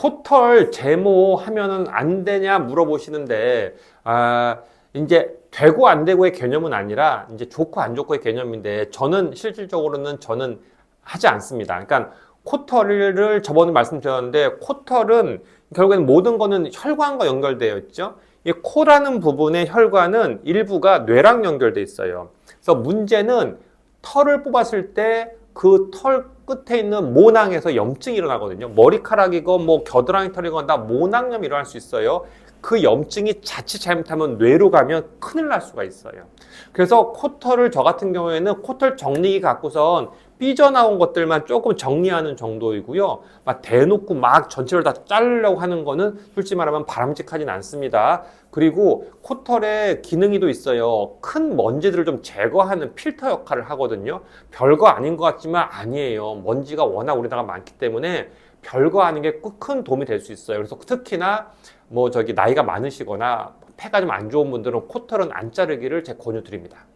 코털 제모 하면은 안 되냐 물어보시는데, 아, 이제 되고 안 되고의 개념은 아니라 이제 좋고 안 좋고의 개념인데 저는 실질적으로는 저는 하지 않습니다. 그러니까 코털을 저번에 말씀드렸는데 코털은 결국에는 모든 거는 혈관과 연결되어 있죠. 이 코라는 부분의 혈관은 일부가 뇌랑 연결돼 있어요. 그래서 문제는 털을 뽑았을 때 그 털 끝에 있는 모낭에서 염증이 일어나거든요. 머리카락이건 뭐 겨드랑이 털이건 다 모낭염이 일어날 수 있어요. 그 염증이 자칫 잘못하면 뇌로 가면 큰일 날 수가 있어요. 그래서 코털을 저 같은 경우에는 코털 정리기 갖고선 삐져나온 것들만 조금 정리하는 정도이고요. 막 대놓고 막 전체를 다 자르려고 하는 거는 솔직히 말하면 바람직하진 않습니다. 그리고 코털에 기능이 또 있어요. 큰 먼지들을 좀 제거하는 필터 역할을 하거든요. 별거 아닌 것 같지만 아니에요. 먼지가 워낙 우리나라가 많기 때문에 별거 아닌 게 큰 도움이 될 수 있어요. 그래서 특히나 뭐 저기 나이가 많으시거나 폐가 좀 안 좋은 분들은 코털은 안 자르기를 제 권유드립니다.